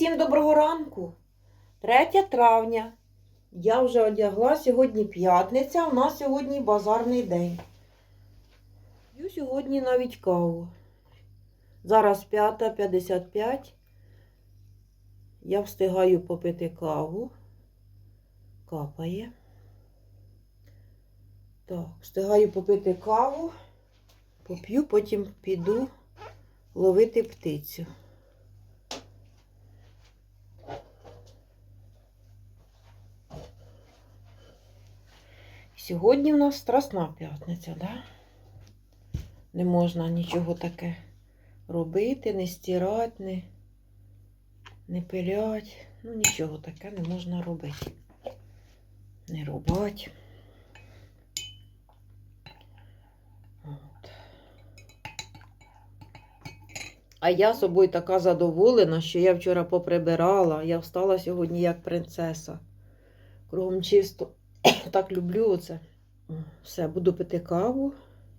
всім доброго ранку. 3 травня. Я вже одягла сьогодні п'ятниця, у нас сьогодні базарний день. П'ю сьогодні навіть каву. Зараз 5.55. Я встигаю попити каву. Капає. Так, встигаю попити каву, поп'ю, потім піду ловити птицю. Сьогодні в нас Страсна п'ятниця, да? Не можна нічого таке робити, не стирати, не, не пилять. Ну, нічого таке не можна робити. Не рубати. От. А я собою така задоволена, що я вчора поприбирала. Я встала сьогодні як принцеса. Кругом чисто. Так люблю оце. Все, буду пити каву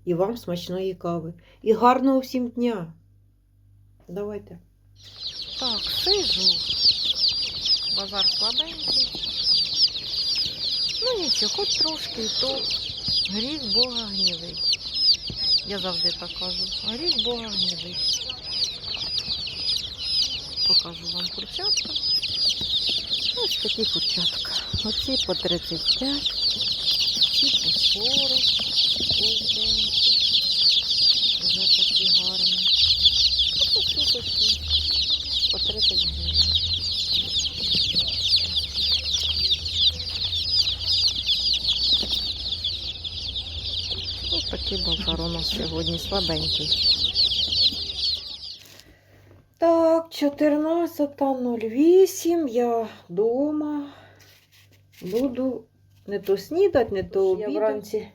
і вам смачної кави. І гарного всім дня. Давайте. Так, сижу. Базар слабенький. Ну нічого, хоч трошки, то гріх Бога гнівить. Я завжди так кажу. Гріх Бога гнівить. Покажу вам курчатка. Ось такі курчатка. Оці по 35, ці по 40, повденькі. Вже такі гарні. А по суточки по 30 гривень. Ось такий базар у нас сьогодні слабенький. Так, 14.08. Я вдома. Буду не то снідати, не то Я обідати. вранці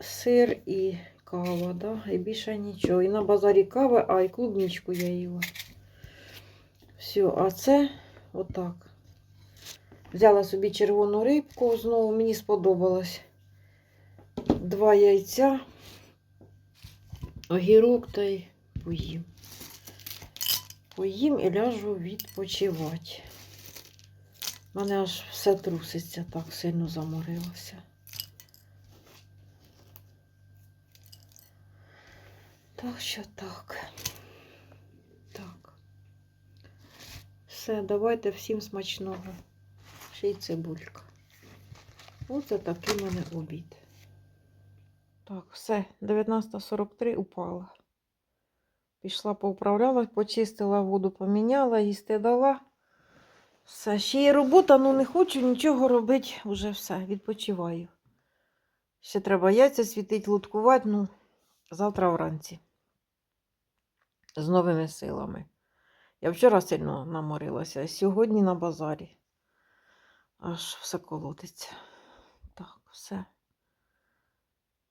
сир і кава, да? і більше нічого. І на базарі кава, а і клубничку я їла. Все, а це отак. Взяла собі червону рибку, знову мені сподобалось. Два яйця, огірок та й поїм. Поїм і ляжу відпочивати. У мене аж все труситься, так сильно заморилося. Так що так. Так. Все, давайте всім смачного. Ще й цибулька. Оце такий мене обід. Так, все, 19.43 упала. Пішла поуправляла, почистила воду, поміняла, їсти дала. Все, ще є робота, ну не хочу нічого робити, вже все, відпочиваю. Ще треба яйця світить, луткувати, ну, завтра вранці. З новими силами. Я вчора сильно наморилася, а сьогодні на базарі. Аж все колотиться. Так, все.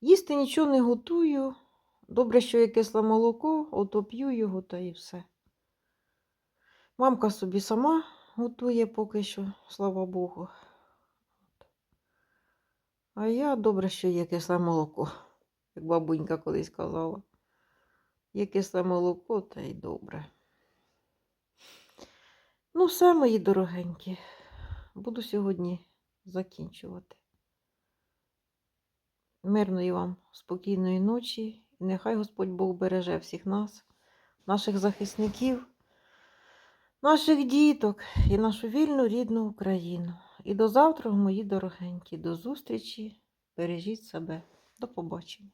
Їсти нічого не готую. Добре, що є кисле молоко, ото п'ю його та і все. Мамка собі сама готує поки що, слава Богу. А я добре, що є кисле молоко, як бабунька колись казала. Є кисле молоко, та й добре. Ну, все, мої дорогенькі. Буду сьогодні закінчувати. Мирної вам спокійної ночі. І нехай Господь Бог береже всіх нас, наших захисників, наших діток і нашу вільну рідну Україну. І до завтра, мої дорогенькі, до зустрічі. Бережіть себе. До побачення.